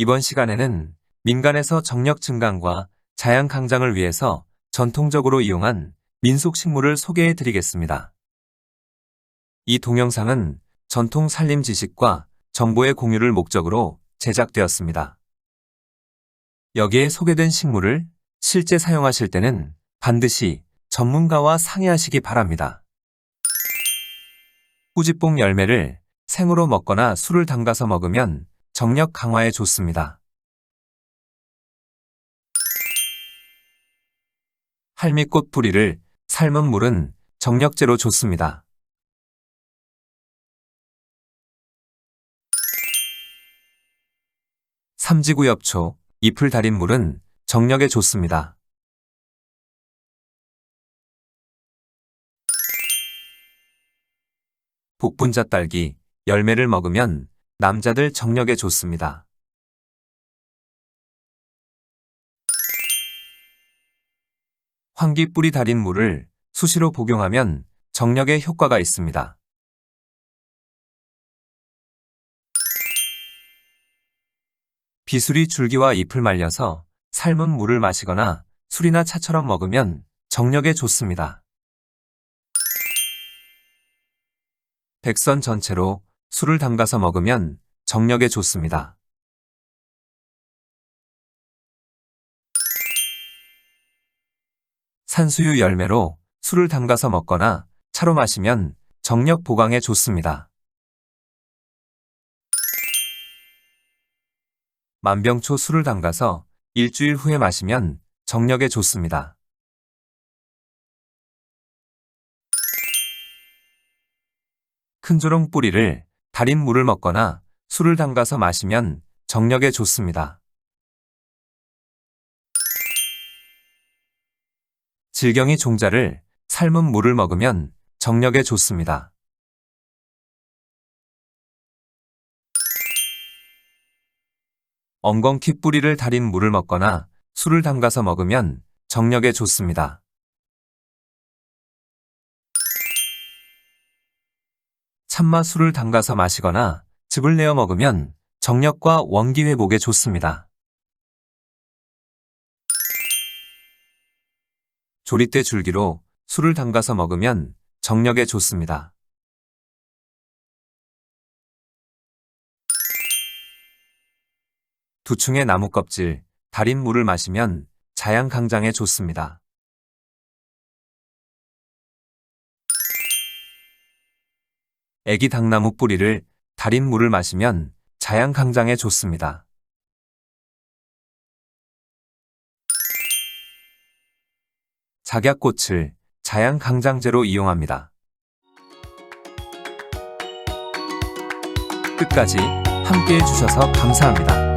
이번 시간에는 민간에서 정력 증강과 자양 강장을 위해서 전통적으로 이용한 민속 식물을 소개해 드리겠습니다. 이 동영상은 전통 살림 지식과 정보의 공유를 목적으로 제작되었습니다. 여기에 소개된 식물을 실제 사용하실 때는 반드시 전문가와 상의하시기 바랍니다. 꾸지뽕 열매를 생으로 먹거나 술을 담가서 먹으면 정력 강화에 좋습니다. 할미꽃 뿌리를 삶은 물은 정력제로 좋습니다. 삼지구엽초, 잎을 달인 물은 정력에 좋습니다. 복분자 딸기, 열매를 먹으면 남자들 정력에 좋습니다. 황기 뿌리 달인 물을 수시로 복용하면 정력에 효과가 있습니다. 비수리 줄기와 잎을 말려서 삶은 물을 마시거나 술이나 차처럼 먹으면 정력에 좋습니다. 백선 전체로 술을 담가서 먹으면 정력에 좋습니다. 산수유 열매로 술을 담가서 먹거나 차로 마시면 정력 보강에 좋습니다. 만병초 술을 담가서 일주일 후에 마시면 정력에 좋습니다. 큰조롱 뿌리를 달인 물을 먹거나 술을 담가서 마시면 정력에 좋습니다. 질경이 종자를 삶은 물을 먹으면 정력에 좋습니다. 엉겅퀴 뿌리를 달인 물을 먹거나 술을 담가서 먹으면 정력에 좋습니다. 참마 술을 담가서 마시거나 즙을 내어 먹으면 정력과 원기 회복에 좋습니다. 조리대 줄기로 술을 담가서 먹으면 정력에 좋습니다. 두충의 나무 껍질, 달인 물을 마시면 자양 강장에 좋습니다. 애기 당나무 뿌리를 달인 물을 마시면 자양 강장에 좋습니다. 작약꽃을 자양 강장제로 이용합니다. 끝까지 함께 해 주셔서 감사합니다.